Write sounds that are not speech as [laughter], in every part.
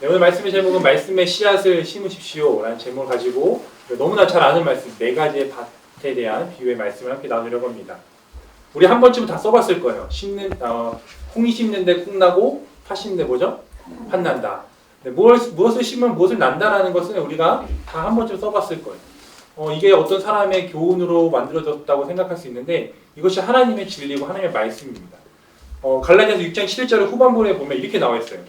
네, 오늘 말씀의 제목은 말씀의 씨앗을 심으십시오 라는 제목을 가지고 너무나 잘 아는 말씀 네 가지의 밭에 대한 비유의 말씀을 함께 나누려고 합니다. 우리 한 번쯤 다 써봤을 거예요. 심는 어, 콩이 심는데 콩 나고 팥 심는데 뭐죠? 팥 난다. 네, 무엇, 무엇을 심으면 무엇을 난다라는 것은 우리가 다 한 번쯤 써봤을 거예요. 어, 이게 어떤 사람의 교훈으로 만들어졌다고 생각할 수 있는데 이것이 하나님의 진리고 하나님의 말씀입니다. 어, 갈라디아서 6장 7절 후반부에 보면 이렇게 나와 있어요.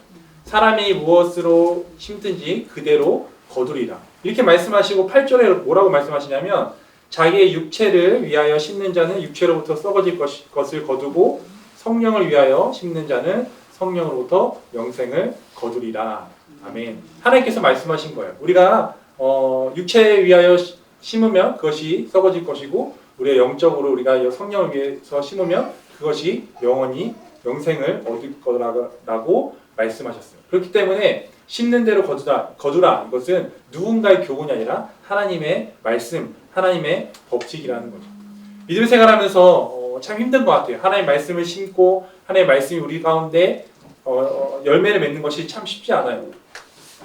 사람이 무엇으로 심든지 그대로 거두리라. 이렇게 말씀하시고 8절에 뭐라고 말씀하시냐면 자기의 육체를 위하여 심는 자는 육체로부터 썩어질 것, 것을 거두고 성령을 위하여 심는 자는 성령으로부터 영생을 거두리라. 아멘. 하나님께서 말씀하신 거예요. 우리가 어, 육체에 위하여 시- 심으면 그것이 썩어질 것이고 우리의 영적으로 우리가 성령을 위해서 심으면 그것이 영원히 영생을 얻을 거라고 말씀하셨어요. 그렇기 때문에 심는 대로 거두라, 거두라 이것은 누군가의 교훈이 아니라 하나님의 말씀, 하나님의 법칙이라는 거죠. 믿음 생활하면서 어, 참 힘든 것 같아요. 하나님의 말씀을 심고 하나님의 말씀이 우리 가운데 어, 어, 열매를 맺는 것이 참 쉽지 않아요.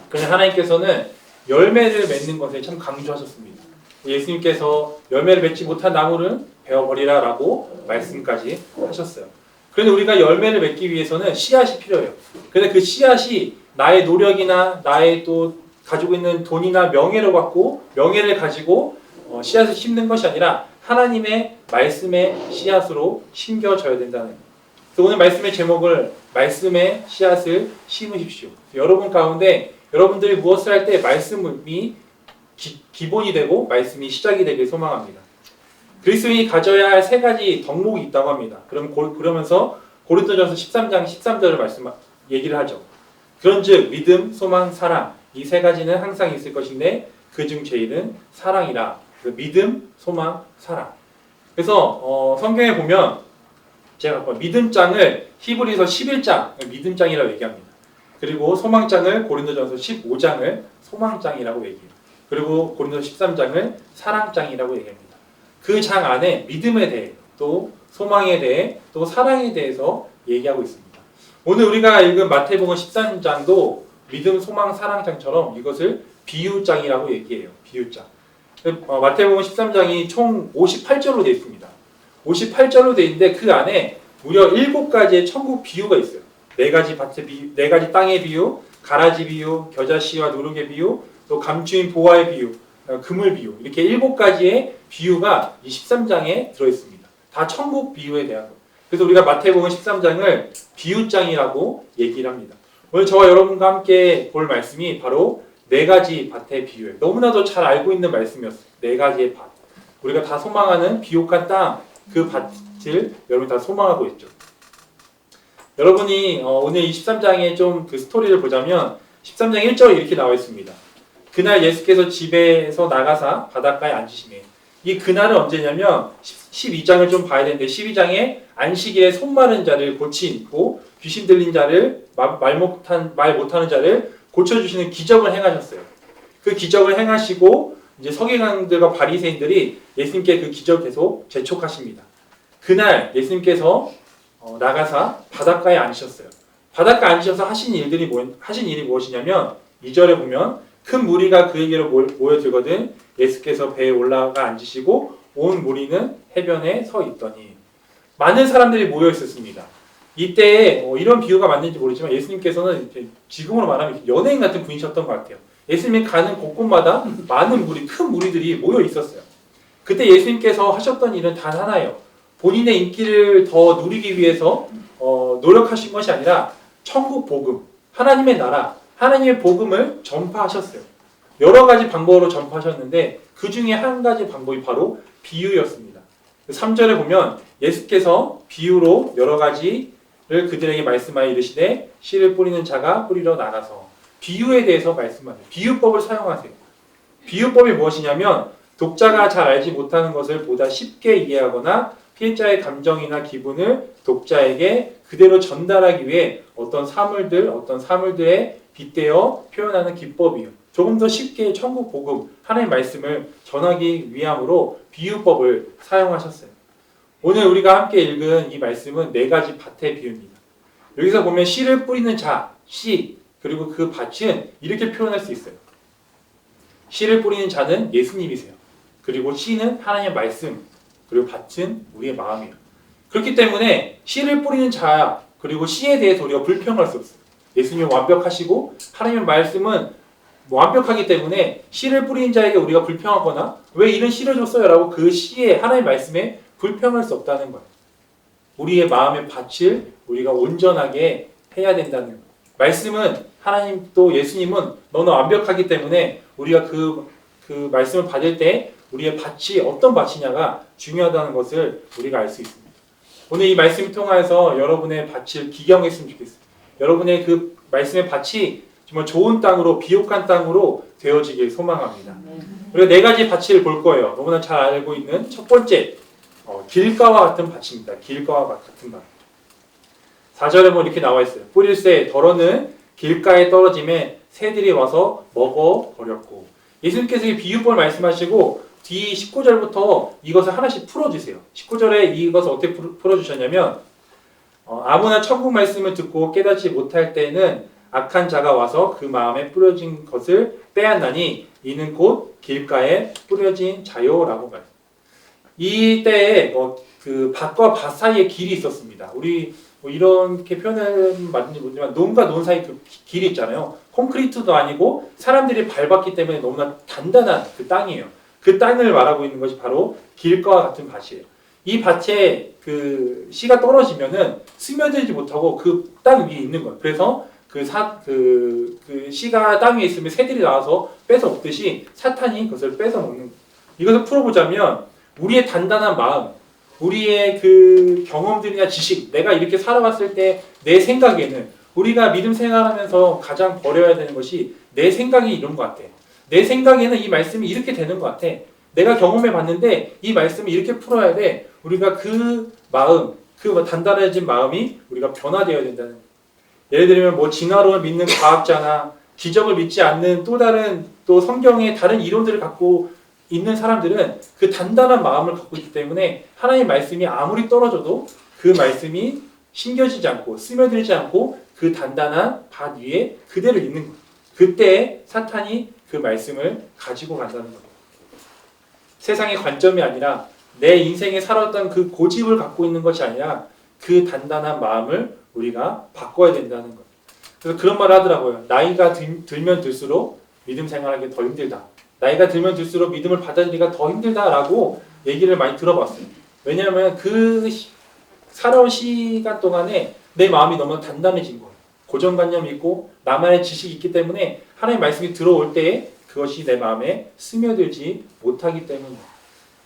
그래서 하나님께서는 열매를 맺는 것에 참 강조하셨습니다. 예수님께서 열매를 맺지 못한 나무는 베어버리라라고 말씀까지 하셨어요. 그런데 우리가 열매를 맺기 위해서는 씨앗이 필요해요. 그런데 그 씨앗이 나의 노력이나 나의 또 가지고 있는 돈이나 명예를 갖고 명예를 가지고 어, 씨앗을 심는 것이 아니라 하나님의 말씀의 씨앗으로 심겨져야 된다는 거예요. 그래서 오늘 말씀의 제목을 말씀의 씨앗을 심으십시오. 여러분 가운데 여러분들이 무엇을 할 때 말씀이 기, 기본이 되고 말씀이 시작이 되길 소망합니다. 그리스도인이 가져야 할 세 가지 덕목이 있다고 합니다. 그럼 고, 그러면서 고린도전서 13장 13절을 말씀 얘기를 하죠. 그런즉 믿음, 소망, 사랑 이 세 가지는 항상 있을 것인데 그중 제일은 사랑이라. 그 믿음, 소망, 사랑. 그래서 어, 성경에 보면 제가 아까 믿음장을 히브리서 11장 믿음장이라고 얘기합니다. 그리고 소망장을 고린도전서 15장을 소망장이라고 얘기해요. 그리고 고린도서 13장을 사랑장이라고 얘기합니다. 그 장 안에 믿음에 대해 또 소망에 대해 또 사랑에 대해서 얘기하고 있습니다. 오늘 우리가 읽은 마태복음 13장도 믿음, 소망, 사랑장처럼 이것을 비유장이라고 얘기해요. 비유장. 어, 마태복음 13장이 총 58절로 되어 있습니다. 58절로 되어 있는데 그 안에 무려 7가지의 천국 비유가 있어요. 네 가지 밭의 비유, 네 가지 땅의 비유, 가라지 비유, 겨자씨와 누룩의 비유, 또 감추인 보화의 비유, 어, 그물 비유 이렇게 일곱 가지의 비유가 이 13장에 들어 있습니다. 다 천국 비유에 대한 거. 그래서 우리가 마태복음 13장을 비유장이라고 얘기를 합니다. 오늘 저와 여러분과 함께 볼 말씀이 바로 네 가지 밭의 비유예요. 너무나도 잘 알고 있는 말씀이었어요. 네 가지의 밭. 우리가 다 소망하는 비옥한 땅, 그 밭을 여러분이 다 소망하고 있죠. 여러분이 어, 오늘 이 13장의 좀 그 스토리를 보자면 13장 1절에 이렇게 나와 있습니다. 그날 예수께서 집에서 나가사 바닷가에 앉으시네. 이 그날은 언제냐면 12장을 좀 봐야 되는데 12장에 안식일에 손 마른 자를 고치고 귀신 들린 자를 마- 말 못한 말 못하는 자를 고쳐 주시는 기적을 행하셨어요. 그 기적을 행하시고 이제 서기관들과 바리새인들이 예수님께 그 기적 계속 재촉하십니다. 그날 예수님께서 어, 나가사 바닷가에 앉으셨어요. 바닷가 앉으셔서 하신 일들이 뭐, 하신 일이 무엇이냐면 2절에 보면 큰 무리가 그에게로 모- 모여들거든 예수께서 배에 올라가 앉으시고 온 무리는 해변에 서 있더니 많은 사람들이 모여 있었습니다. 이때 어, 이런 비유가 맞는지 모르지만 예수님께서는 지금으로 말하면 연예인 같은 분이셨던 것 같아요. 예수님이 가는 곳곳마다 많은 무리, 큰 무리들이 모여 있었어요. 그때 예수님께서 하셨던 일은 단 하나예요. 본인의 인기를 더 누리기 위해서 어, 노력하신 것이 아니라 천국 복음, 하나님의 나라, 하나님의 복음을 전파하셨어요. 여러 가지 방법으로 전파하셨는데 그 중에 한 가지 방법이 바로 비유였습니다. 3절에 보면 예수께서 비유로 여러 가지를 그들에게 말씀하여 이르시되 씨를 뿌리는 자가 뿌리러 나가서 비유에 대해서 말씀하세요. 비유법을 사용하세요. 비유법이 무엇이냐면 독자가 잘 알지 못하는 것을 보다 쉽게 이해하거나 피해자의 감정이나 기분을 독자에게 그대로 전달하기 위해 어떤 사물들, 어떤 사물들에 빗대어 표현하는 기법이요. 조금 더 쉽게 천국 복음, 하나님의 말씀을 전하기 위함으로 비유법을 사용하셨어요. 오늘 우리가 함께 읽은 이 말씀은 네 가지 밭의 비유입니다. 여기서 보면 씨를 뿌리는 자, 씨, 그 그리고 그 밭은 이렇게 표현할 수 있어요. 씨를 뿌리는 자는 예수님이세요. 그리고 씨는 하나님의 말씀, 그리고 밭은 우리의 마음이에요. 그렇기 때문에 씨를 뿌리는 자, 그리고 씨에 대해서 우리가 불평할 수 없어요. 예수님은 완벽하시고 하나님의 말씀은 완벽하기 때문에 씨를 뿌리는 자에게 우리가 불평하거나 왜 이런 씨를 줬어요? 라고 그 씨에 하나님의 말씀에 불평할 수 없다는 거예요. 우리의 마음의 밭을 우리가 온전하게 해야 된다는 거예요. 말씀은 하나님 또 예수님은 너무 완벽하기 때문에 우리가 그, 그 말씀을 받을 때 우리의 밭이 어떤 밭이냐가 중요하다는 것을 우리가 알 수 있습니다. 오늘 이 말씀을 통하여서 여러분의 밭을 기경했으면 좋겠어요. 여러분의 그 말씀의 밭이 정말 좋은 땅으로 비옥한 땅으로 되어지길 소망합니다. 우리가 네 가지 밭을 볼 거예요. 너무나 잘 알고 있는 첫 번째 어, 길가와 같은 밭입니다. 길가와 같은 밭. 4절에 뭐 이렇게 나와 있어요. 뿌릴새 덜어는 길가에 떨어짐에 새들이 와서 먹어 버렸고 예수님께서 이 비유법을 말씀하시고 뒤 19절부터 이것을 하나씩 풀어주세요. 19절에 이것을 어떻게 풀- 풀어주셨냐면 어, 아무나 천국 말씀을 듣고 깨닫지 못할 때는 악한 자가 와서 그 마음에 뿌려진 것을 빼앗나니 이는 곧 길가에 뿌려진 자요라고 말해요. 이 때에 뭐 그 밭과 밭 사이에 길이 있었습니다. 우리 뭐 이렇게 표현은 맞는지 모르지만 논과 논 사이 그 기- 길이 있잖아요. 콘크리트도 아니고 사람들이 밟았기 때문에 너무나 단단한 그 땅이에요. 그 땅을 말하고 있는 것이 바로 길가와 같은 밭이에요. 이 밭에 그 씨가 떨어지면은 스며들지 못하고 그 땅 위에 있는 거예요. 그래서 그 사, 그, 그 씨가 땅 위에 있으면 새들이 나와서 뺏어 먹듯이 사탄이 그것을 뺏어 먹는 거예요. 이것을 풀어보자면 우리의 단단한 마음, 우리의 그 경험들이나 지식, 내가 이렇게 살아왔을 때 내 생각에는 우리가 믿음 생활하면서 가장 버려야 되는 것이 내 생각이 이런 것 같아. 내 생각에는 이 말씀이 이렇게 되는 것 같아. 내가 경험해 봤는데 이 말씀을 이렇게 풀어야 돼. 우리가 그 마음, 그 단단해진 마음이 우리가 변화되어야 된다는. 예를 들면 뭐 진화론을 믿는 과학자나 기적을 믿지 않는 또 다른 또 성경의 다른 이론들을 갖고 있는 사람들은 그 단단한 마음을 갖고 있기 때문에 하나님의 말씀이 아무리 떨어져도 그 말씀이 심겨지지 않고 스며들지 않고 그 단단한 밭 위에 그대로 있는 거예요. 그때 사탄이 그 말씀을 가지고 간다는 거예요. 세상의 관점이 아니라 내 인생에 살았던 그 고집을 갖고 있는 것이 아니라 그 단단한 마음을 우리가 바꿔야 된다는 거예요. 그래서 그런 말을 하더라고요. 나이가 들, 들면 들수록 믿음 생활하기 더 힘들다. 나이가 들면 들수록 믿음을 받아들이기가 더 힘들다라고 얘기를 많이 들어봤어요. 왜냐하면 그 시- 살아온 시간 동안에 내 마음이 너무 단단해진 거예요. 고정관념이 있고 나만의 지식이 있기 때문에 하나님의 말씀이 들어올 때 그것이 내 마음에 스며들지 못하기 때문이에요.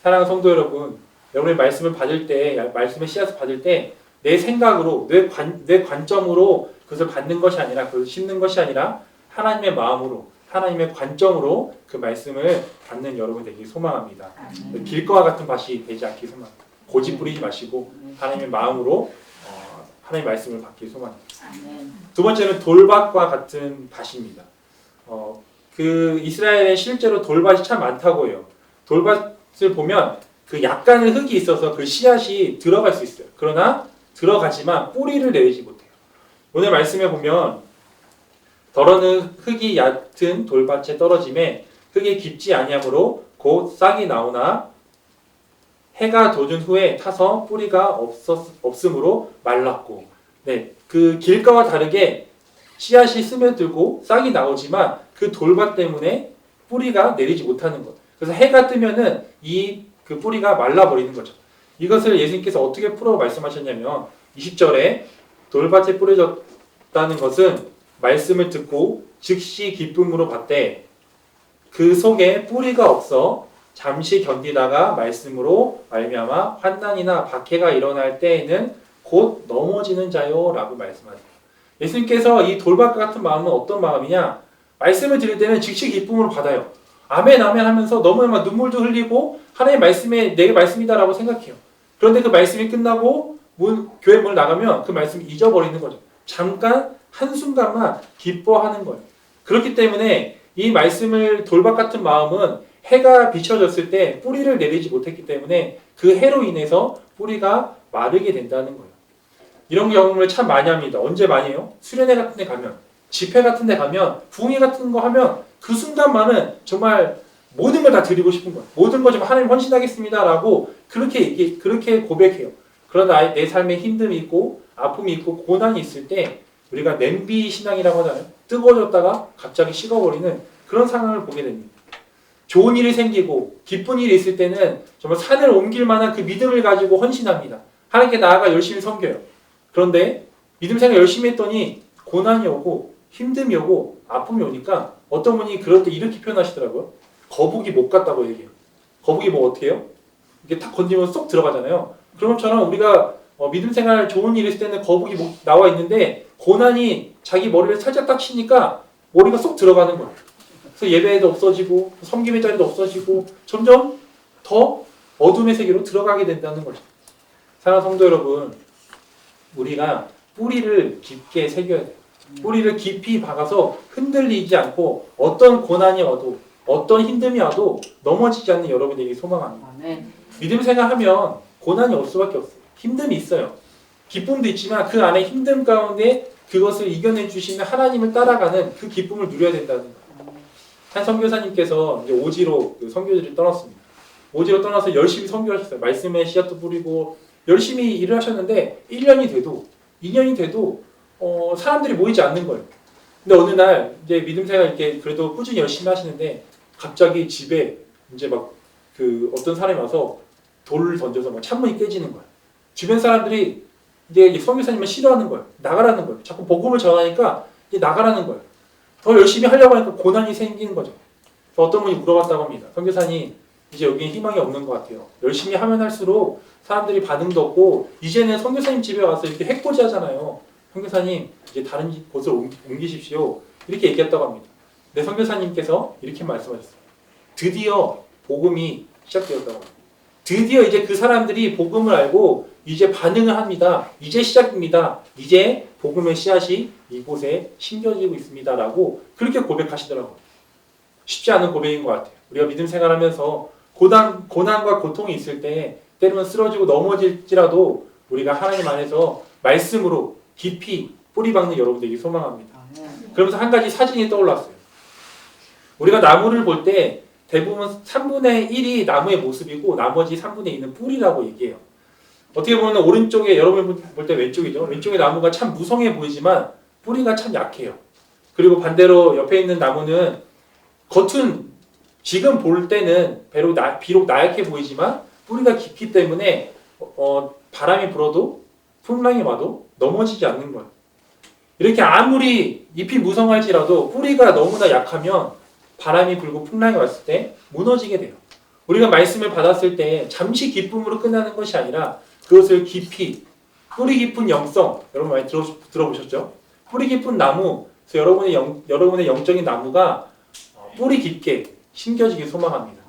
사랑하는 성도 여러분, 여러분의 말씀을 받을 때, 말씀의 씨앗을 받을 때 내 생각으로, 내, 관, 내 관점으로 그것을 받는 것이 아니라 그것을 심는 것이 아니라 하나님의 마음으로, 하나님의 관점으로 그 말씀을 받는 여러분 되기 소망합니다. 길거와 같은 밭이 되지 않기 소망합니다. 고집 부리지 마시고 하나님의 마음으로 어, 하나님의 말씀을 받기 소망합니다. 두 번째는 돌밭과 같은 밭입니다. 어, 그 이스라엘에 실제로 돌밭이 참 많다고 해요. 돌밭을 보면 그 약간의 흙이 있어서 그 씨앗이 들어갈 수 있어요. 그러나 들어가지만 뿌리를 내리지 못해요. 오늘 말씀에 보면 더러는 흙이 얕은 돌밭에 떨어짐에 흙이 깊지 아니하므로 곧 싹이 나오나 해가 돋은 후에 타서 뿌리가 없었, 없으므로 말랐고 네, 그 길가와 다르게 씨앗이 스며들고 싹이 나오지만 그 돌밭 때문에 뿌리가 내리지 못하는 것. 그래서 해가 뜨면은 이 그 뿌리가 말라버리는 거죠. 이것을 예수님께서 어떻게 풀어 말씀하셨냐면 20절에 돌밭에 뿌려졌다는 것은 말씀을 듣고 즉시 기쁨으로 받되 그 속에 뿌리가 없어 잠시 견디다가 말씀으로 말미암아 환난이나 박해가 일어날 때에는 곧 넘어지는 자요라고 말씀하세요. 예수님께서 이 돌밭 같은 마음은 어떤 마음이냐? 말씀을 들을 때는 즉시 기쁨으로 받아요. 아멘 아멘 하면서 너무 막 눈물도 흘리고 하나님의 말씀에 내게 말씀이다라고 생각해요. 그런데 그 말씀이 끝나고 문, 교회 문을 나가면 그 말씀을 잊어버리는 거죠. 잠깐 한 순간만 기뻐하는 거예요. 그렇기 때문에 이 말씀을 돌밭 같은 마음은 해가 비춰졌을 때 뿌리를 내리지 못했기 때문에 그 해로 인해서 뿌리가 마르게 된다는 거예요. 이런 경험을 참 많이 합니다. 언제 많이 해요? 수련회 같은 데 가면 집회 같은 데 가면 부흥회 같은 거 하면 그 순간만은 정말 모든 걸 다 드리고 싶은 거예요. 모든 걸 좀 하나님 헌신하겠습니다라고 그렇게 얘기, 그렇게 고백해요. 그러나 내 삶에 힘듦이 있고 아픔이 있고 고난이 있을 때 우리가 냄비 신앙이라고 하잖아요. 뜨거워졌다가 갑자기 식어버리는 그런 상황을 보게 됩니다. 좋은 일이 생기고 기쁜 일이 있을 때는 정말 산을 옮길 만한 그 믿음을 가지고 헌신합니다. 하나님께 나아가 열심히 섬겨요. 그런데 믿음 생활 열심히 했더니 고난이 오고 힘듦이 오고 아픔이 오니까 어떤 분이 그럴 때 이렇게 표현하시더라고요. 거북이 못 갔다고 얘기해요. 거북이 뭐 어떻게 해요? 이게 탁 건지면 쏙 들어가잖아요. 그런 것처럼 우리가 어, 믿음 생활 좋은 일 있을 때는 거북이 목 나와 있는데 고난이 자기 머리를 살짝 딱 치니까 머리가 쏙 들어가는 거예요. 그래서 예배도 없어지고 섬김의 자리도 없어지고 점점 더 어둠의 세계로 들어가게 된다는 거죠. 사랑하는 성도 여러분, 우리가 뿌리를 깊게 새겨야 돼요. 뿌리를 깊이 박아서 흔들리지 않고 어떤 고난이 와도 어떤 힘듦이 와도 넘어지지 않는 여러분에게 소망합니다. 아멘. 믿음 생활하면 고난이 올 수밖에 없어요. 힘듦이 있어요. 기쁨도 있지만 그 안에 힘듦 가운데 그것을 이겨내 주시는 하나님을 따라가는 그 기쁨을 누려야 된다는 거예요. 한 선교사님께서 이제 오지로 그 선교지를 떠났습니다. 오지로 떠나서 열심히 선교하셨어요. 말씀에 씨앗도 뿌리고 열심히 일을 하셨는데 1년이 돼도 2년이 돼도 어, 사람들이 모이지 않는 거예요. 근데 어느 날 이제 믿음 생활 이렇게 그래도 꾸준히 열심히 하시는데 갑자기 집에 이제 막 그 어떤 사람이 와서 돌을 던져서 막 창문이 깨지는 거예요. 주변 사람들이 이제 선교사님을 싫어하는 거예요. 나가라는 거예요. 자꾸 복음을 전하니까 이제 나가라는 거예요. 더 열심히 하려고 하니까 고난이 생기는 거죠. 어떤 분이 물어봤다고 합니다. 선교사님 이제 여기에 희망이 없는 것 같아요. 열심히 하면 할수록 사람들이 반응도 없고 이제는 선교사님 집에 와서 이렇게 해코지 하잖아요. 선교사님 이제 다른 곳을 옮기- 옮기십시오. 이렇게 얘기했다고 합니다. 근데 선교사님께서 이렇게 말씀하셨어요. 드디어 복음이 시작되었다고 합니다. 드디어 이제 그 사람들이 복음을 알고 이제 반응을 합니다. 이제 시작입니다. 이제 복음의 씨앗이 이곳에 심겨지고 있습니다라고 그렇게 고백하시더라고요. 쉽지 않은 고백인 것 같아요. 우리가 믿음 생활하면서 고난, 고난과 고통이 있을 때 때로는 쓰러지고 넘어질지라도 우리가 하나님 안에서 말씀으로 깊이 뿌리 박는 여러분들에게 소망합니다. 아멘. 그러면서 한 가지 사진이 떠올랐어요. 우리가 나무를 볼 때 대부분 3분의 1이 나무의 모습이고 나머지 3분의 2는 뿌리라고 얘기해요. 어떻게 보면 오른쪽에 여러분 볼 때 왼쪽이죠. 왼쪽의 나무가 참 무성해 보이지만 뿌리가 참 약해요. 그리고 반대로 옆에 있는 나무는 겉은 지금 볼 때는 비록, 나, 비록 나약해 보이지만 뿌리가 깊기 때문에 어, 어, 바람이 불어도 풍랑이 와도 넘어지지 않는 거예요. 이렇게 아무리 잎이 무성할지라도 뿌리가 너무나 약하면 바람이 불고 풍랑이 왔을 때 무너지게 돼요. 우리가 말씀을 받았을 때 잠시 기쁨으로 끝나는 것이 아니라 그것을 깊이 뿌리 깊은 영성 여러분 많이 들어, 들어보셨죠? 뿌리 깊은 나무 그래서 여러분의 영, 여러분의 영적인 나무가 어, 뿌리 깊게 심겨지길 소망합니다.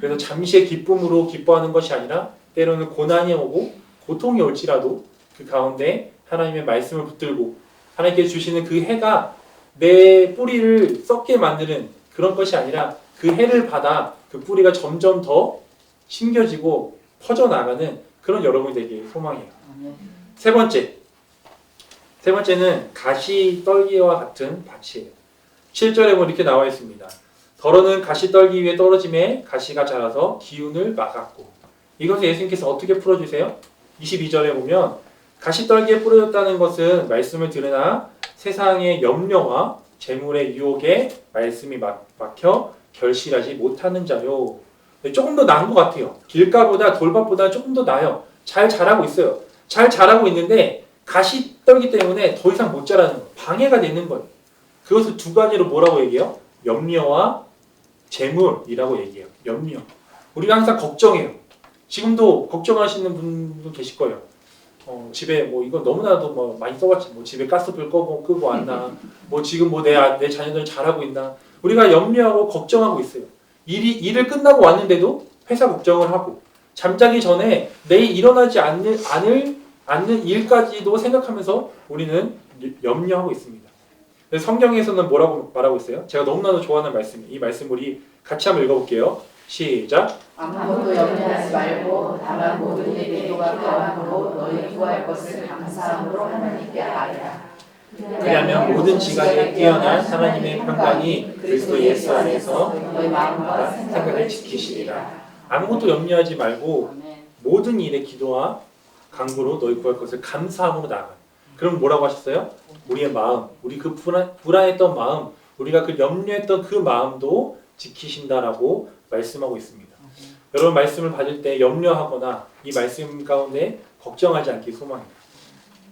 그래서 잠시의 기쁨으로 기뻐하는 것이 아니라 때로는 고난이 오고 고통이 올지라도 그 가운데 하나님의 말씀을 붙들고 하나님께 주시는 그 해가 내 뿌리를 썩게 만드는 그런 것이 아니라 그 해를 받아 그 뿌리가 점점 더 심겨지고 퍼져나가는 그런 여러분이 되길 소망해요. 세 번째. 세 번째는 가시 떨기와 같은 밭이에요. 7절에 보면 이렇게 나와 있습니다. 더러는 가시 떨기 위에 떨어짐에 가시가 자라서 기운을 막았고. 이것을 예수님께서 어떻게 풀어주세요? 22절에 보면 가시 떨기에 뿌려졌다는 것은 말씀을 들으나 세상의 염려와 재물의 유혹에 말씀이 막, 막혀 결실하지 못하는 자요. 네, 조금 더 나은 것 같아요. 길가보다 돌밭보다 조금 더 나아요. 잘 자라고 있어요. 잘 자라고 있는데 가시 떨기 때문에 더 이상 못 자라는 거예요. 방해가 되는 거예요. 그것을 두 가지로 뭐라고 얘기해요? 염려와 재물이라고 얘기해요. 염려. 우리가 항상 걱정해요. 지금도 걱정하시는 분도 계실 거예요. 어, 집에 뭐 이거 너무나도 뭐 많이 써봤지. 뭐 집에 가스불 끄고 끄고 왔나. [laughs] 뭐 지금 뭐 내 내 자녀들 잘하고 있나. 우리가 염려하고 걱정하고 있어요. 일이 일을 끝나고 왔는데도 회사 걱정을 하고 잠자기 전에 내일 일어나지 않는 않을 않는 일까지도 생각하면서 우리는 염려하고 있습니다. 성경에서는 뭐라고 말하고 있어요? 제가 너무나도 좋아하는 말씀. 이 말씀 우리 같이 한번 읽어볼게요. 시작. 아무것도 염려하지 말고 다만 모든 일에 기도가 평안으로 너희 구할 것을 감사함으로 하나님께 아뢰라. 왜냐하면 모든 지각에 뛰어난 하나님의 평강이 그리스도 예수 안에서 너희 마음과 생각을 지키시리라. 아무것도 염려하지 말고 모든 일에 기도와 간구로 너희 구할 것을 감사함으로 나아가. 그럼 뭐라고 하셨어요? 우리의 마음, 우리 그 불안, 불안했던 마음, 우리가 그 염려했던 그 마음도 지키신다라고 말씀하고 있습니다. 여러분 말씀을 받을 때 염려하거나 이 말씀 가운데 걱정하지 않기 소망입니다.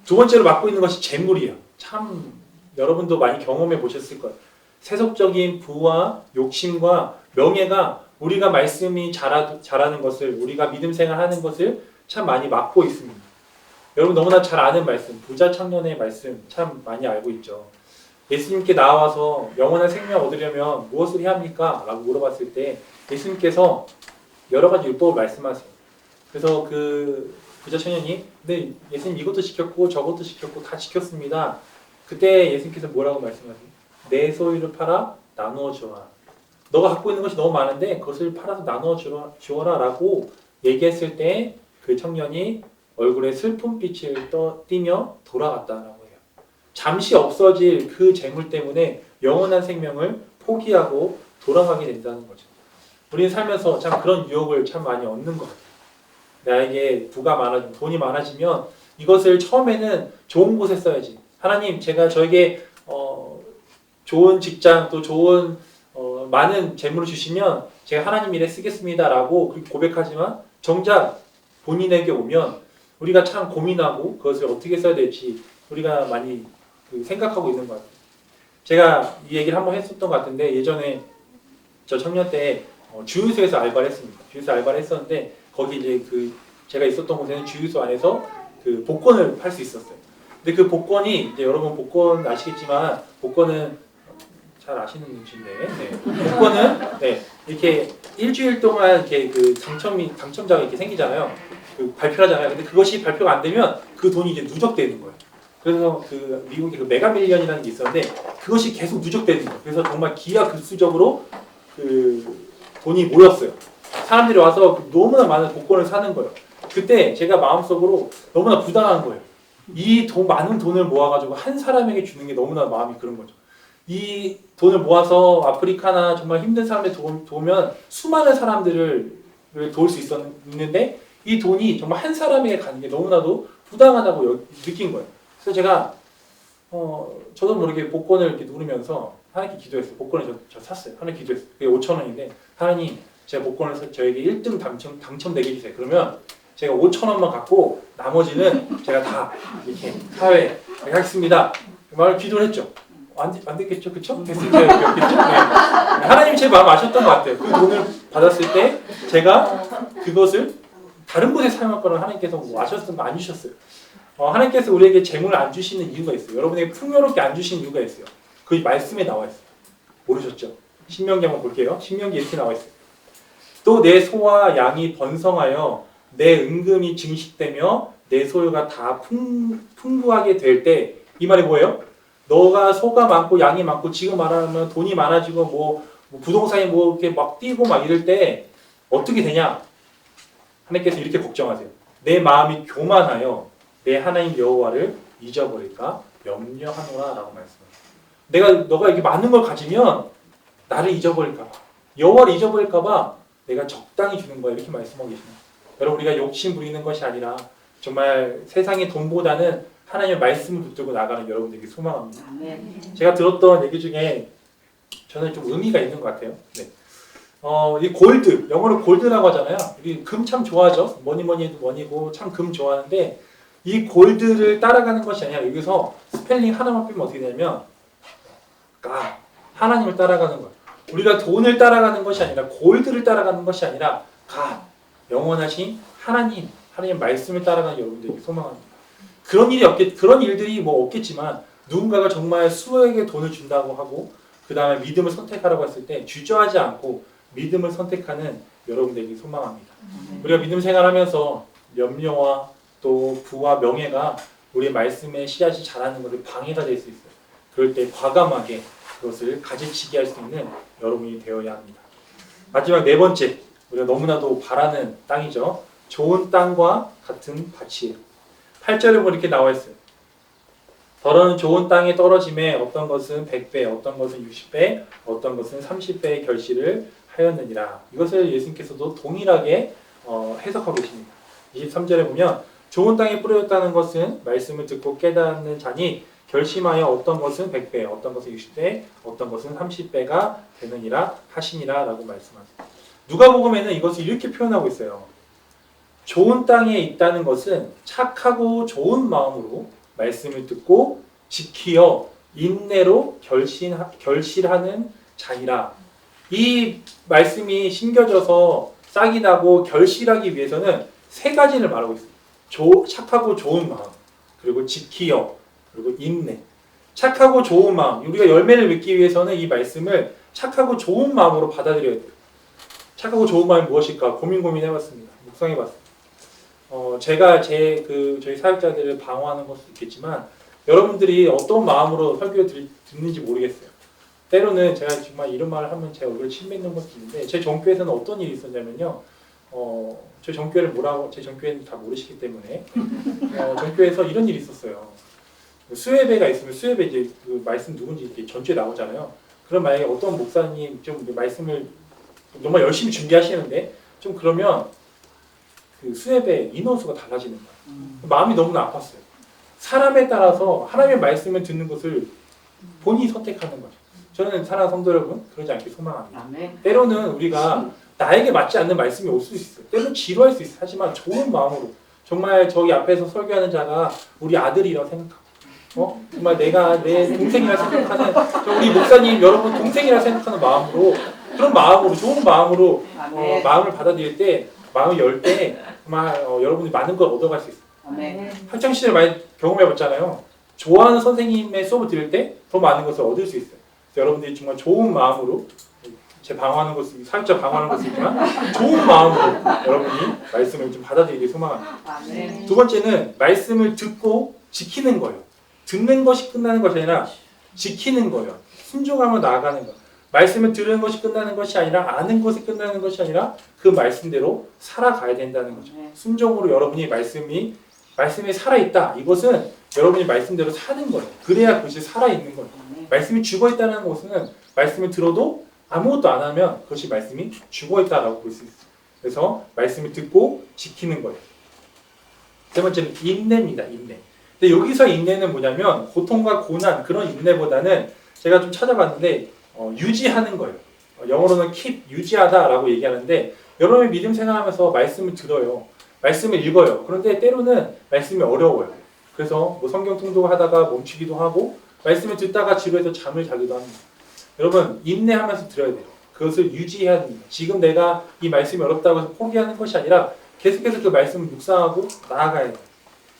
두 번째로 맡고 있는 것이 재물이에요. 참 여러분도 많이 경험해 보셨을 거예요. 세속적인 부와 욕심과 명예가 우리가 말씀이 잘하, 잘하는 것을 우리가 믿음 생활하는 것을 참 많이 막고 있습니다. 여러분 너무나 잘 아는 말씀, 부자 청년의 말씀 참 많이 알고 있죠. 예수님께 나와서 영원한 생명 얻으려면 무엇을 해야 합니까? 라고 물어봤을 때 예수님께서 여러 가지 율법을 말씀하세요. 그래서 그 부자 청년이 근데 예수님 이것도 시켰고 저것도 시켰고 다 지켰습니다. 그때 예수님께서 뭐라고 말씀하세요? 내 소유를 팔아 나누어 주어라. 너가 갖고 있는 것이 너무 많은데 그것을 팔아서 나누어 주어라, 주어라 라고 얘기했을 때 그 청년이 얼굴에 슬픈 빛을 떠 띠며 돌아갔다라고. 잠시 없어질 그 재물 때문에 영원한 생명을 포기하고 돌아가게 된다는 거죠. 우리는 살면서 참 그런 유혹을 참 많이 얻는 것 같아요. 나에게 부가 많아지면 돈이 많아지면 이것을 처음에는 좋은 곳에 써야지. 하나님, 제가 저에게 어, 좋은 직장 또 좋은 어, 많은 재물을 주시면 제가 하나님 일에 쓰겠습니다라고 그렇게 고백하지만 정작 본인에게 오면 우리가 참 고민하고 그것을 어떻게 써야 될지 우리가 많이 그 생각하고 있는 것 같아요. 제가 이 얘기를 한번 했었던 것 같은데 예전에 저 청년 때 어, 주유소에서 알바를 했습니다. 주유소 알바를 했었는데 거기 이제 그 제가 있었던 곳에는 주유소 안에서 그 복권을 팔 수 있었어요. 근데 그 복권이 이제 여러분 복권 아시겠지만 복권은 잘 아시는 눈치인데 네. 복권은 네 이렇게 일주일 동안 이렇게 그 당첨이 당첨자가 이렇게 생기잖아요. 그 발표하잖아요. 근데 그것이 발표가 안 되면 그 돈이 이제 누적되는 거예요. 그래서 그 미국의 그 메가 밀리언이라는 게 있었는데 그것이 계속 누적되는 거예요. 그래서 정말 기하급수적으로 그 돈이 모였어요. 사람들이 와서 너무나 많은 복권을 사는 거예요. 그때 제가 마음속으로 너무나 부당한 거예요. 이 돈 많은 돈을 모아가지고 한 사람에게 주는 게 너무나 마음이 그런 거죠. 이 돈을 모아서 아프리카나 정말 힘든 사람들 도, 도우면 수많은 사람들을 도울 수 있었는데 이 돈이 정말 한 사람에게 가는 게 너무나도 부당하다고 여- 느낀 거예요. 그래서 제가 어 저도 모르게 복권을 이렇게 누르면서 하나님께 기도했어요. 복권을 저, 저 샀어요. 하나님 기도했어요. 그게 5천 원인데 하나님 제가 복권을 사 저에게 1등 당첨 당첨되게 해주세요. 그러면 제가 5천 원만 갖고 나머지는 제가 다 이렇게 사회 하겠습니다. 그 말을 기도를 했죠. 안, 안 됐겠죠, 그쵸? 없겠죠. 네. 하나님이 제 마음 아셨던 것 같아요. 그 돈을 받았을 때 제가 그것을 다른 곳에 사용할 거를 하나님께서 뭐 아셨으면 안 주셨어요. 어, 하나님께서 우리에게 재물을 안 주시는 이유가 있어요. 여러분에게 풍요롭게 안 주시는 이유가 있어요. 그 말씀에 나와 있어요. 모르셨죠? 신명기 한번 볼게요. 신명기 이렇게 나와 있어요. 또 내 소와 양이 번성하여 내 은금이 증식되며 내 소유가 다 풍, 풍부하게 될 때 이 말이 뭐예요? 너가 소가 많고 양이 많고 지금 말하면 돈이 많아지고 뭐, 뭐 부동산이 뭐 이렇게 막 뛰고 막 이럴 때 어떻게 되냐? 하나님께서 이렇게 걱정하세요. 내 마음이 교만하여 내 하나님 여호와를 잊어버릴까 염려하노라라고 말씀해요. 내가 너가 이렇게 많은 걸 가지면 나를 잊어버릴까 봐 여호와를 잊어버릴까 봐 내가 적당히 주는 거야 이렇게 말씀하고 계십니다. 여러분 우리가 욕심 부리는 것이 아니라 정말 세상의 돈보다는 하나님의 말씀을 붙들고 나가는 여러분들에게 소망합니다. 제가 들었던 얘기 중에 저는 좀 의미가 있는 것 같아요. 네. 어, 이 골드, 영어로 골드라고 하잖아요. 우리 금 참 좋아하죠. 뭐니 뭐니 해도 뭐니고 참 금 좋아하는데 이 골드를 따라가는 것이 아니라 여기서 스펠링 하나만 빼면 어떻게 되냐면 가 하나님을 따라가는 거예요. 우리가 돈을 따라가는 것이 아니라 골드를 따라가는 것이 아니라 가 영원하신 하나님, 하나님 말씀을 따라가는 여러분들에게 소망합니다. 그런 일이 없겠 그런 일들이 뭐 없겠지만 누군가가 정말 수억의 돈을 준다고 하고 그 다음에 믿음을 선택하라고 했을 때 주저하지 않고 믿음을 선택하는 여러분들에게 소망합니다. 우리가 믿음 생활하면서 염려와 또 부와 명예가 우리의 말씀의 씨앗이 자라는 것을 방해가 될 수 있어요. 그럴 때 과감하게 그것을 가지치기 할 수 있는 여러분이 되어야 합니다. 마지막 네 번째, 우리가 너무나도 바라는 땅이죠. 좋은 땅과 같은 밭이에요. 8절에 보면 이렇게 나와 있어요. 더러는 좋은 땅에 떨어짐에 어떤 것은 100배, 어떤 것은 60배, 어떤 것은 30배의 결실을 하였느니라. 이것을 예수님께서도 동일하게 어, 해석하고 계십니다. 23절에 보면 좋은 땅에 뿌려졌다는 것은 말씀을 듣고 깨닫는 자니 결심하여 어떤 것은 100배, 어떤 것은 60배, 어떤 것은 30배가 되느니라 하시니라 라고 말씀하세요. 누가복음에는 이것을 이렇게 표현하고 있어요. 좋은 땅에 있다는 것은 착하고 좋은 마음으로 말씀을 듣고 지키어 인내로 결신, 결실하는 자니라. 이 말씀이 심겨져서 싹이 나고 결실하기 위해서는 세 가지를 말하고 있습니다. 조, 착하고 좋은 마음, 그리고 지키어, 그리고 인내. 착하고 좋은 마음. 우리가 열매를 맺기 위해서는 이 말씀을 착하고 좋은 마음으로 받아들여야 돼요. 착하고 좋은 마음이 무엇일까 고민 고민해봤습니다. 묵상해봤습니다. 어, 제가 제 그 저희 사역자들을 방어하는 것도 있겠지만 여러분들이 어떤 마음으로 설교를 들, 듣는지 모르겠어요. 때로는 제가 정말 이런 말을 하면 제 얼굴에 침 뱉는 것도 있는데 제 전교에서는 어떤 일이 있었냐면요. 어, 제 전교를 뭐라고 제 전교에는 다 모르시기 때문에 어, 전교에서 이런 일이 있었어요. 수혜배가 있으면 수혜배 이제 그 말씀 누군지 이렇게 전주에 나오잖아요. 그럼 만약에 어떤 목사님 좀 말씀을 정말 열심히 준비하시는데 좀 그러면 그 수혜배 인원수가 달라지는 거예요. 마음이 너무나 아팠어요. 사람에 따라서 하나님의 말씀을 듣는 것을 본인이 선택하는 거죠. 저는 사랑하는 성도 여러분 그러지 않길 소망합니다. 아멘. 때로는 우리가 나에게 맞지 않는 말씀이 올 수 있어요. 때로는 지루할 수 있어요. 하지만 좋은 마음으로 정말 저기 앞에서 설교하는 자가 우리 아들이라고 생각하고 어? 정말 내가 내 동생이라 생각하는 저 우리 목사님 여러분 동생이라 생각하는 마음으로 그런 마음으로 좋은 마음으로 어. 마음을 받아들일 때 마음을 열 때 정말 어, 여러분이 많은 걸 얻어갈 수 있어요. 학창 시절 많이 경험해봤잖아요. 좋아하는 선생님의 수업을 들을 때 더 많은 것을 얻을 수 있어요. 여러분들이 정말 좋은 마음으로 제 방어하는 것을 사역자 방어하는 것이지만 좋은 마음으로 여러분이 말씀을 좀 받아들이길 소망합니다. 아멘. 두 번째는 말씀을 듣고 지키는 거예요. 듣는 것이 끝나는 것이 아니라 지키는 거예요. 순종하며 나아가는 거. 말씀을 들은 것이 끝나는 것이 아니라 아는 것이 끝나는 것이 아니라 그 말씀대로 살아가야 된다는 거죠. 네. 순종으로 여러분이 말씀이 말씀이 살아 있다. 이것은 여러분이 말씀대로 사는 거예요. 그래야 그것이 살아 있는 거예요. 아멘. 말씀이 죽어 있다는 것은 말씀을 들어도 아무것도 안 하면 그것이 말씀이 죽어 있다라고 볼 수 있어요. 그래서 말씀을 듣고 지키는 거예요. 세 번째는 인내입니다. 인내. 근데 여기서 인내는 뭐냐면 고통과 고난 그런 인내보다는 제가 좀 찾아봤는데 어, 유지하는 거예요. 어, 영어로는 keep 유지하다라고 얘기하는데 여러분이 믿음 생활하면서 말씀을 들어요. 말씀을 읽어요. 그런데 때로는 말씀이 어려워요. 그래서 뭐 성경 통독하다가 멈추기도 하고 말씀을 듣다가 지루해서 잠을 자기도 합니다. 여러분 인내하면서 들어야 돼요. 그것을 유지해야 됩니다. 지금 내가 이 말씀이 어렵다고 해서 포기하는 것이 아니라 계속해서 그 말씀을 묵상하고 나아가야 돼요.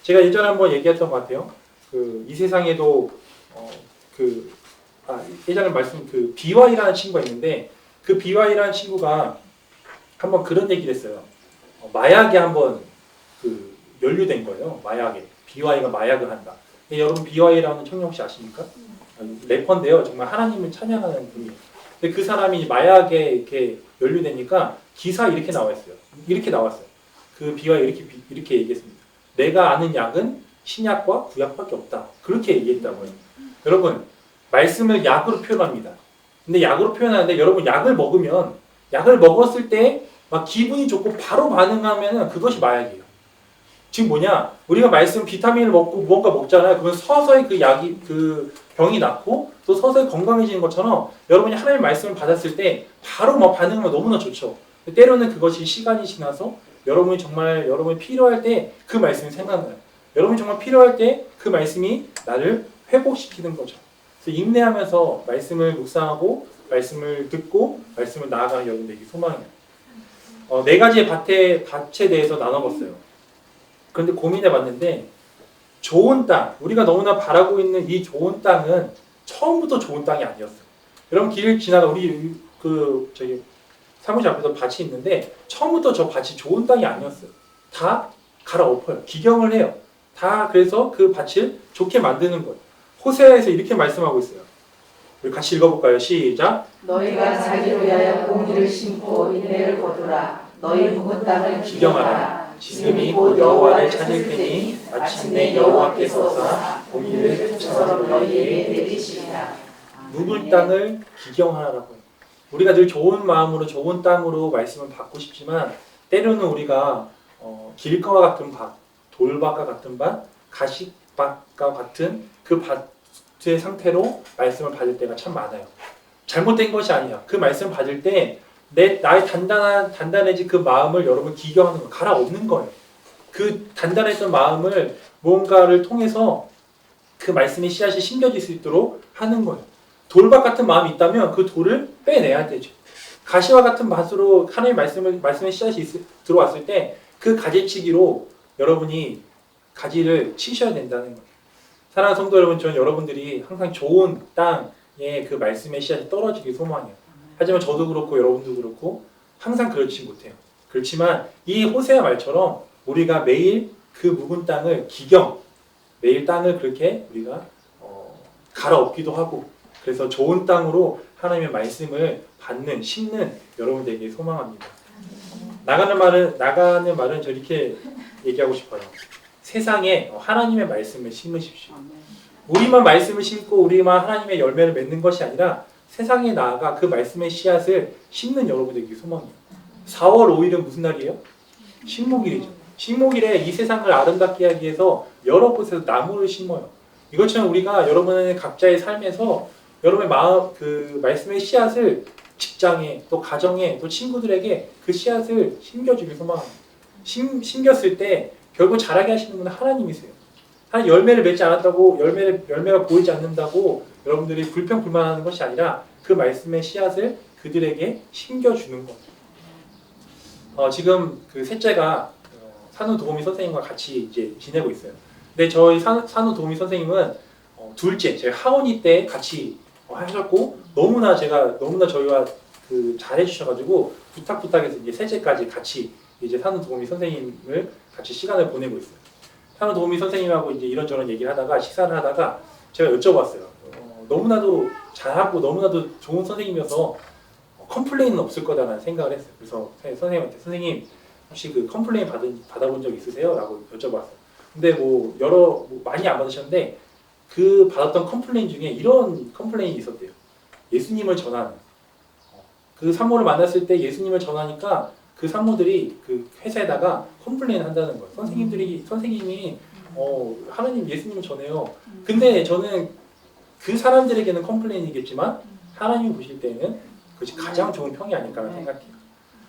제가 예전에 한번 얘기했던 것 같아요. 그 이 세상에도 어, 그 아, 예전에 말씀 그 BY라는 친구가 있는데 그 BY라는 친구가 한번 그런 얘기를 했어요. 어, 마약에 한번 그 연루된 거예요. 마약에 BY가 마약을 한다. 근데 여러분 BY라는 청년 혹시 아십니까? 아, 래퍼인데요. 정말 하나님을 찬양하는 분이에요. 근데 그 사람이 마약에 이렇게 연루되니까 기사 이렇게 나와 있어요. 이렇게 나왔어요. 그 BY 이렇게 비- 이렇게 얘기했습니다. 내가 아는 약은 신약과 구약밖에 없다. 그렇게 얘기했다고요. 여러분 말씀을 약으로 표현합니다. 근데 약으로 표현하는데 여러분 약을 먹으면 약을 먹었을 때 막 기분이 좋고 바로 반응하면은 그것이 마약이에요. 지금 뭐냐? 우리가 말씀 비타민을 먹고 무언가 먹잖아요. 그러면 서서히 그 약이 그 병이 낫고 또 서서히 건강해지는 것처럼 여러분이 하나님의 말씀을 받았을 때 바로 막 반응하면 너무나 좋죠. 때로는 그것이 시간이 지나서 여러분이 정말 여러분이 필요할 때 그 말씀이 생각나요. 여러분이 정말 필요할 때 그 말씀이 나를 회복시키는 거죠. 그래서 인내하면서 말씀을 묵상하고 말씀을 듣고 말씀을 나아가는 여러분 되기 소망이에요. 어, 네 가지의 밭에 밭에 대해서 나눠봤어요. 그런데 고민해 봤는데 좋은 땅, 우리가 너무나 바라고 있는 이 좋은 땅은 처음부터 좋은 땅이 아니었어요. 여러분 길 지나가 우리 그 저기 사무실 앞에서 밭이 있는데 처음부터 저 밭이 좋은 땅이 아니었어요. 다 갈아엎어요. 기경을 해요. 다 그래서 그 밭을 좋게 만드는 거예요. 호세아에서 이렇게 말씀하고 있어요. 우리 같이 읽어볼까요? 시작. 너희가 자기를 위하여 공기를 심고 인내를 거두라. 너희 묵은 땅을 기경하라. 지금이 곧 여호와를 찾을 때니 마침내 여호와께서 오사 공의를 쫓아서 너희에게 내리시리라. 묵을 땅을 기경하라고 해요. 우리가 늘 좋은 마음으로 좋은 땅으로 말씀을 받고 싶지만 때로는 우리가 어, 길가와 같은 밭, 돌밭과 같은 밭, 가시밭과 같은 그 밭의 상태로 말씀을 받을 때가 참 많아요. 잘못된 것이 아니야. 그 말씀 받을 때 내 나의 단단한 단단해진 그 마음을 여러분 기경하는 거 갈아엎는 거예요. 그 단단했던 마음을 무언가를 통해서 그 말씀의 씨앗이 심겨질 수 있도록 하는 거예요. 돌밭 같은 마음이 있다면 그 돌을 빼내야 되죠. 가시와 같은 밭으로 하나님 말씀을 말씀의 씨앗이 있- 들어왔을 때 그 가지치기로 여러분이 가지를 치셔야 된다는 거예요. 사랑하는 성도 여러분, 저는 여러분들이 항상 좋은 땅에 그 말씀의 씨앗이 떨어지길 소망해요. 하지만 저도 그렇고 여러분도 그렇고 항상 그렇지 못해요. 그렇지만 이 호세아 말처럼 우리가 매일 그 묵은 땅을 기경, 매일 땅을 그렇게 우리가 어, 갈아엎기도 하고 그래서 좋은 땅으로 하나님의 말씀을 받는 심는 여러분 되길 소망합니다. 나가는 말은 나가는 말은 저 이렇게 얘기하고 싶어요. 세상에 하나님의 말씀을 심으십시오. 우리만 말씀을 심고 우리만 하나님의 열매를 맺는 것이 아니라 세상에 나아가 그 말씀의 씨앗을 심는 여러분 되길 소망해요. 4월 5일은 무슨 날이에요? 식목일이죠. 식목일에 이 세상을 아름답게 하기 위해서 여러 곳에서 나무를 심어요. 이것처럼 우리가 여러분의 각자의 삶에서 여러분의 마음 그 말씀의 씨앗을 직장에 또 가정에 또 친구들에게 그 씨앗을 심겨주길 소망합니다. 심, 심겼을 때 결국 자라게 하시는 분은 하나님이세요. 한 열매를 맺지 않았다고 열매를 열매가 보이지 않는다고 여러분들이 불평 불만하는 것이 아니라 그 말씀의 씨앗을 그들에게 심겨주는 것. 어, 지금 그 셋째가 어, 산후 도우미 선생님과 같이 이제 지내고 있어요. 근데 저희 산, 산후 도우미 선생님은 어, 둘째, 제 하원이 때 같이 어, 하셨고 너무나 제가 너무나 저희와 그 잘해주셔가지고 부탁 부탁해서 이제 셋째까지 같이 이제 산후 도우미 선생님을 같이 시간을 보내고 있어요. 산후 도우미 선생님하고 이제 이런저런 얘기를 하다가 식사를 하다가 제가 여쭤봤어요. 어, 너무나도 잘하고 너무나도 좋은 선생님이어서 어, 컴플레인은 없을 거다라는 생각을 했어요. 그래서 선- 선생님한테 선생님 혹시 그 컴플레인 받은 받아본 적 있으세요? 라고 여쭤봤어요. 근데 뭐 여러 뭐 많이 안 받으셨는데 그 받았던 컴플레인 중에 이런 컴플레인이 있었대요. 예수님을 전하는 어, 그 산모를 만났을 때 예수님을 전하니까 그 산모들이 그 회사에다가 컴플레인 한다는 거예요. 선생님들이 선생님이 어, 하나님 예수님을 전해요. 근데 저는 그 사람들에게는 컴플레인이겠지만 하나님이 보실 때는 그것이 가장 좋은 평이 아닐까라는 생각해요.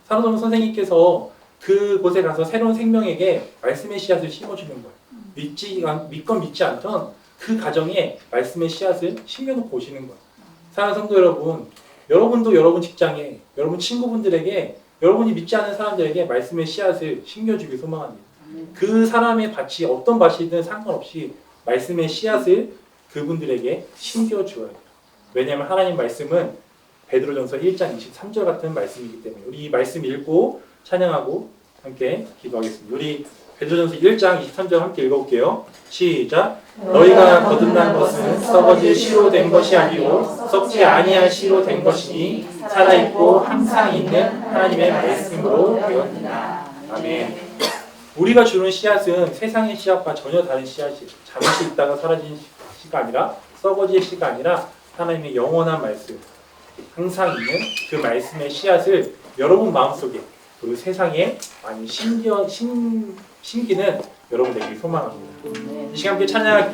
산호동 선생님께서 그곳에 가서 새로운 생명에게 말씀의 씨앗을 심어주는 거예요. 믿지 않- 믿건 믿지 않던 그 가정에 말씀의 씨앗을 심겨놓고 오시는 거예요. 사랑하는 성도 여러분, 여러분도 여러분 직장에 여러분 친구분들에게 여러분이 믿지 않는 사람들에게 말씀의 씨앗을 심겨주길 소망합니다. 그 사람의 밭이 어떤 밭이든 상관없이 말씀의 씨앗을 그분들에게 심겨주어야 돼요. 왜냐하면 하나님 말씀은 베드로전서 1장 23절 같은 말씀이기 때문에 우리 이 말씀 읽고 찬양하고 함께 기도하겠습니다. 우리 베드로전서 1장 23절 함께 읽어볼게요. 시작. 너희가 거듭난 것은 썩어질 씨로 된 것이 아니고 썩지 아니할 씨로 된 것이니 살아있고 항상 있는 하나님의 말씀으로 되었느니라. 아멘. 우리가 주는 씨앗은 세상의 씨앗과 전혀 다른 씨앗이 잠시 있다가 사라지는 씨가 아니라 썩어질 씨가 아니라 하나님의 영원한 말씀 항상 있는 그 말씀의 씨앗을 여러분 마음속에 그리고 세상에 많이 심겨 심, 심기는 여러분 되길 소망합니다. 이 시간 함께 찬양할게요.